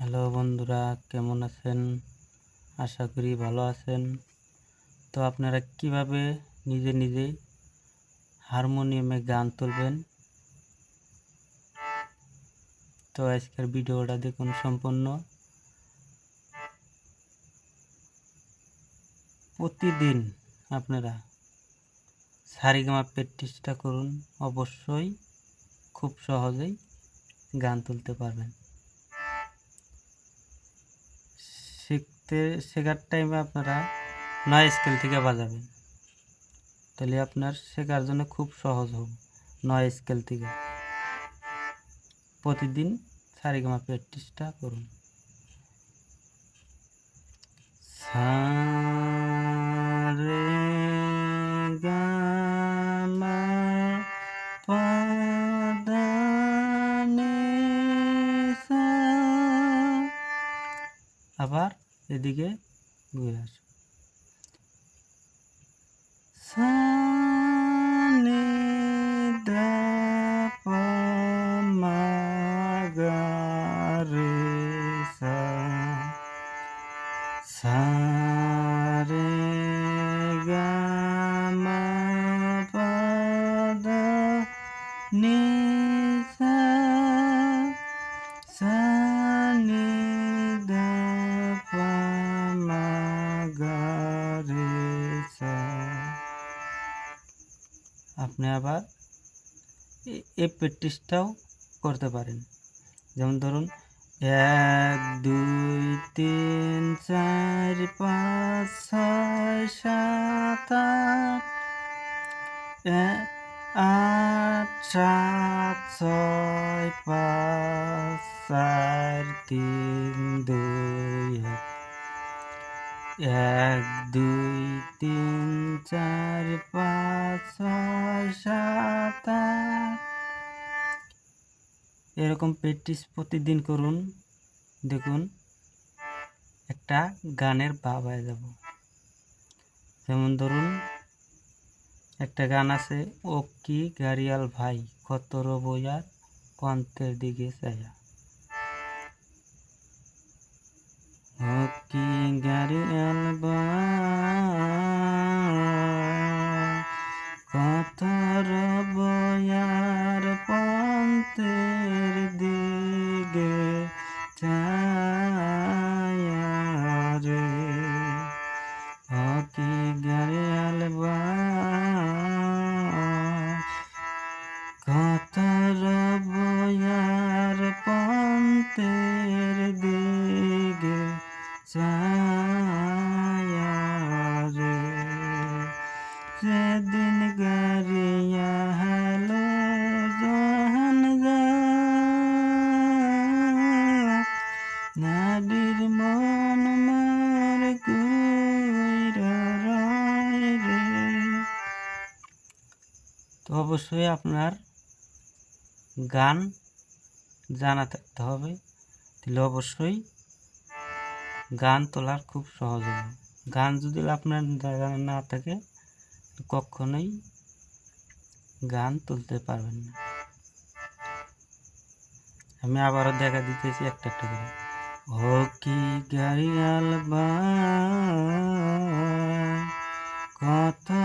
Hello বন্ধুরা, কেমন আছেন? আশা করি ভালো আছেন। তো আপনারা কীভাবে নিজে নিজে হারমোনিয়ামে গান তুলবেন? তো আজকের ভিডিওটা দেখুন সম্পূর্ণ। প্রতিদিন আপনারা সারিগামা প্র্যাকটিসটা করুন। অবশ্যই খুব সহজেই গান তুলতে পারবেন। শিখতে শেখার টাইমে আপনারা নয় স্কেল থেকে বাজাবেন। তাহলে আপনার শেখার জন্য খুব সহজ হবে নয় স্কেল থেকে। প্রতিদিন সারিগামা প্র্যাকটিসটা করুন। সা রে মা পা দা সা আবার এদিকে ঘুরে আসো। সা নি দা পা মা পা দা নি আপনি আবার এই প্র্যাকটিসটাও করতে পারেন। যেমন ধরুন, এক, দুই, তিন, চার, পাঁচ, ছয়, সাত, আট আট, সাত, ছয়, পাঁচ, চার, তিন, দুই এক, দুই, তিন, চার, পাঁচ এরকম প্র্যাকটিস প্রতিদিন করুন। দেখুন, একটা গানের ভাব হয়ে যাব। যেমন ধরুন, একটা গান আছে, ও কি গাড়িয়াল ভাই, কত রবয়ার পন্থের দিকে চাইয়া কত রবয়ার পন্থের দিকে চায়া রে সেদিন গাড়িয়া হলো জাহান নাবির মন মার তো অবশ্যই আপনার গান জানা থাকতে হবে। তাহলে অবশ্যই গান তোলার খুব সহজ হবে। গান যদি আপনার জানা না থাকে, কখনোই গান তুলতে পারবেন না। আমি আবারও দেখা দিতেছি একটা একটা করে। ও কি গাড়িয়াল বাই কত